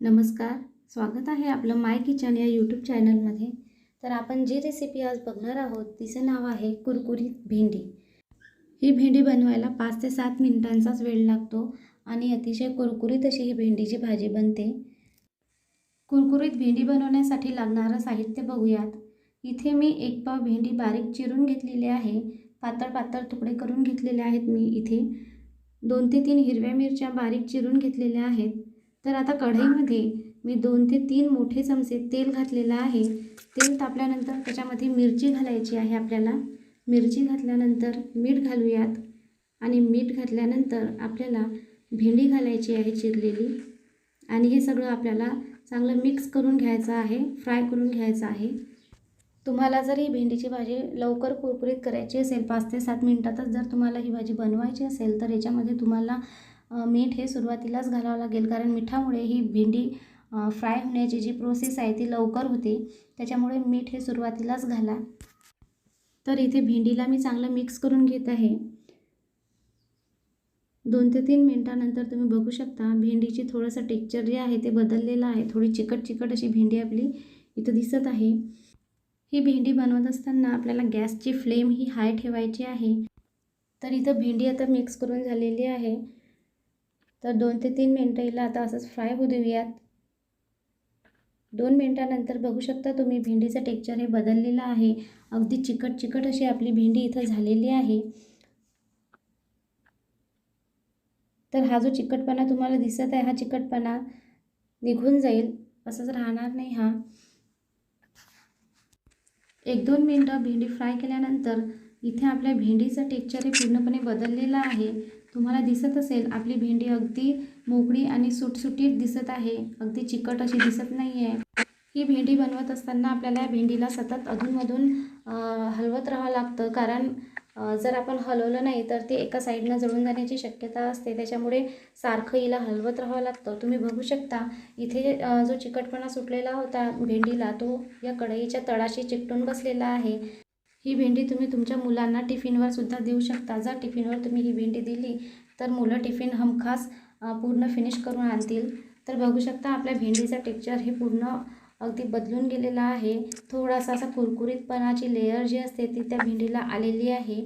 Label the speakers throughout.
Speaker 1: नमस्कार स्वागत आहे आपलं माय किचन या यूट्यूब चॅनलमध्ये तर आपण जी रेसिपी आज बघणार आहोत तिचं नाव आहे कुरकुरीत भेंडी. ही भेंडी बनवायला पाच ते सात मिनिटांचाच वेळ लागतो आणि अतिशय कुरकुरीत अशी ही भेंडीची भाजी बनते. कुरकुरीत भेंडी बनवण्यासाठी लागणारं साहित्य बघूयात. इथे मी एक पाव भेंडी बारीक चिरून घेतलेली आहे. पातळ पातळ तुकडे करून घेतलेले आहेत मी इथे. दोन ते तीन हिरव्या मिरच्या बारीक चिरून घेतलेल्या आहेत. तर आता कढईमध्ये मी दोन ते तीन मोठे चमचे तेल घातलेलं आहे. तेल तापल्यानंतर त्याच्यामध्ये मिरची घालायची आहे आपल्याला. मिरची घातल्यानंतर मीठ घालूयात. आणि मीठ घातल्यानंतर आपल्याला भेंडी घालायची आहे चिरलेली. आणि हे सगळं आपल्याला चांगलं मिक्स करून घ्यायचं आहे फ्राय करून घ्यायचं आहे. तुम्हाला जर ही भेंडीची भाजी लवकर कुरकुरीत करायची असेल पाच ते सात मिनटातच जर तुम्हाला ही भाजी बनवायची असेल तर याच्यामध्ये तुम्हाला मीठ हे सुरुवातीलाच घालावं लागेल. कारण मिठामुळे ही भेंडी फ्राय होण्याची जी प्रोसेस आहे ती लवकर होते. त्याच्यामुळे मीठ हे सुरुवातीलाच घाला. तर इथे भेंडीला मी चांगलं मिक्स करून घेत आहे. दोन ते तीन मिनटानंतर तुम्ही बघू शकता भेंडीची थोडंसं टेक्चर जे आहे ते बदललेलं आहे. थोडी चिकट चिकट अशी भेंडी आपली इथं दिसत आहे. ही भेंडी बनवत असताना आपल्याला गॅसची फ्लेम ही हाय ठेवायची आहे. तर इथं भेंडी आता मिक्स करून झालेली आहे. तर दोन ते तीन मिनटं हिला आता असंच फ्राय होऊ देऊयात. दोन मिनटानंतर बघू शकता तुम्ही भेंडीचं टेक्चर हे बदललेलं आहे. अगदी चिकट चिकट अशी आपली भेंडी इथं झालेली आहे. तर हा जो चिकटपणा तुम्हाला दिसत आहे हा चिकटपणा निघून जाईल. असंच राहणार नाही हा. एक दोन मिनटं भेंडी फ्राय केल्यानंतर इथे आपल्या भेंडीचं टेक्चर हे पूर्णपणे बदललेलं आहे. तुम्हाला दिसत असेल आपली भेंडी अगदी मोकळी आणि सुटसुटीत दिसत आहे. अगदी चिकट अशी दिसत नाही आहे ही भेंडी बनवत असताना आपल्याला या भेंडीला सतत अधूनमधून हलवत राहावं लागतं. कारण जर आपण हलवलं नाही तर ते एका साईडनं जळून जाण्याची शक्यता असते. त्याच्यामुळे सारखं हिला हलवत राहावं लागतं. तुम्ही बघू शकता इथे जो चिकटपणा सुटलेला होता भेंडीला तो या कढईच्या तळाशी चिकटून बसलेला आहे. ही भेंडी तुम्ही तुमच्या मुलांना टिफिनवर सुद्धा देऊ शकता. जर टिफिनवर तुम्ही ही भेंडी दिली तर मुलं टिफिन हमखास पूर्ण फिनिश करून आणतील. तर बघू शकता आपल्या भेंडीचं टेक्चर हे पूर्ण अगदी बदलून गेलेला आहे. थोडासा असा कुरकुरीतपणाची लेअर जी असते ती त्या भेंडीला आलेली आहे.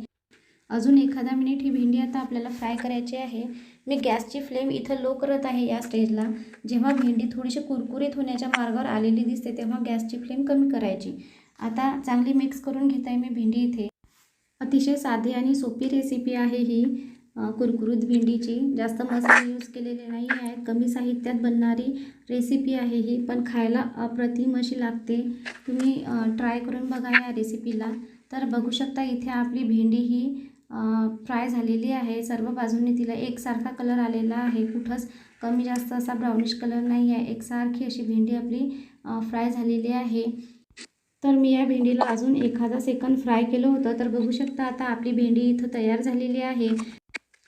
Speaker 1: अजून एखादा मिनिट ही भेंडी आता आपल्याला फ्राय करायची आहे. मी गॅसची फ्लेम इथं लो करत आहे या स्टेजला जेव्हा भेंडी थोडीशी कुरकुरीत होण्याच्या मार्गावर आलेली दिसते तेव्हा गॅसची फ्लेम कमी करायची. आता चांगली मिक्स करून घेत आहे मी भेंडी इथे. अतिशय साधी आणि सोपी रेसिपी आहे ही. कुरकुरीत भेंडीची. जास्त मसाले यूज केलेले नाही आहेत. कमी साहित्यात बनणारी रेसिपी आहे ही पण खायला अप्रतिम अशी लागते. तुम्ही ट्राय करून बघा या रेसिपीला तर बघू शकता इथे आपली भेंडी ही फ्राय झालेली आहे. सर्व बाजूंनी तिला एकसारखा कलर आलेला आहे. कुठंच कमी जास्त असा ब्राउनिश कलर नाही आहे. एकसारखी अशी भेंडी आपली फ्राय झालेली आहे. तर मी या भेंडीला अजून एखादा सेकंद फ्राय केलं होतं. तर बघू शकता आता आपली भेंडी इथं तयार झालेली आहे.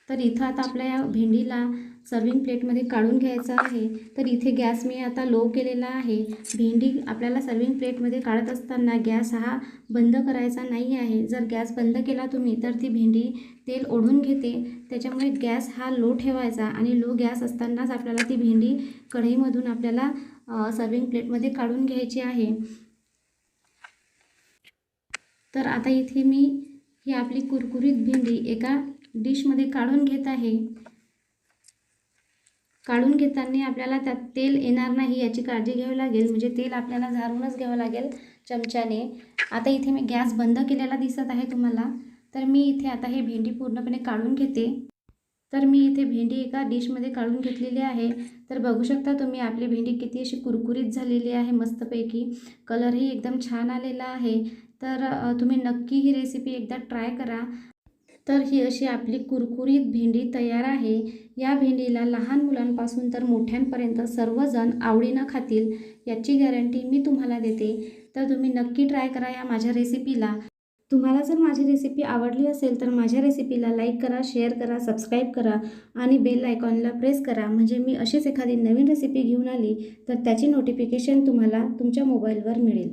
Speaker 1: तर इथं आता आपल्या या भेंडीला सर्विंग प्लेटमध्ये काढून घ्यायचं आहे. तर इथे गॅस मी आता लो केलेला आहे. भेंडी आपल्याला सर्विंग प्लेटमध्ये काढत असताना गॅस हा बंद करायचा नाही आहे. जर गॅस बंद केला तुम्ही तर ती भेंडी तेल ओढून घेते. त्याच्यामुळे गॅस हा लो ठेवायचा आणि लो गॅस असतानाच आपल्याला ती भेंडी कढईमधून आपल्याला सर्विंग प्लेटमध्ये काढून घ्यायची आहे. तर आता इथे मी ही आपली कुरकुरीत भेंडी एका डिशमध्ये काढून घेत आहे. काढून घेताना आपल्याला त्यात तेल येणार नाही याची काळजी घ्यावी लागेल. म्हणजे तेल आपल्याला झारूनच घ्यावं लागेल चमच्याने. आता इथे मी गॅस बंद केलेला दिसत आहे तुम्हाला. तर मी इथे आता हे भेंडी पूर्णपणे काढून घेते. तर मी इथे भेंडी एका डिशमध्ये काढून घेतलेली आहे. तर बघू शकता तुम्ही आपली भेंडी किती अशी कुरकुरीत झालेली आहे मस्तपैकी. कलरही एकदम छान आलेला आहे. तर तुम्ही नक्की ही रेसिपी एकदा ट्राय करा. तर ही अशी आपली कुरकुरीत भेंडी तयार आहे. या भेंडीला लहान मुलांपासून तर मोठ्यांपर्यंत सर्वजण आवडीनं खातील याची गॅरंटी मी तुम्हाला देते. तर तुम्ही नक्की ट्राय करा या माझ्या रेसिपीला तुम्हाला जर माझी रेसिपी आवडली असेल तर माझ्या रेसिपीला लाईक करा शेअर करा सबस्क्राईब करा आणि बेल आयकॉनला प्रेस करा. म्हणजे मी अशीच एखादी नवीन रेसिपी घेऊन आली तर त्याची नोटिफिकेशन तुम्हाला तुमच्या मोबाईलवर मिळेल.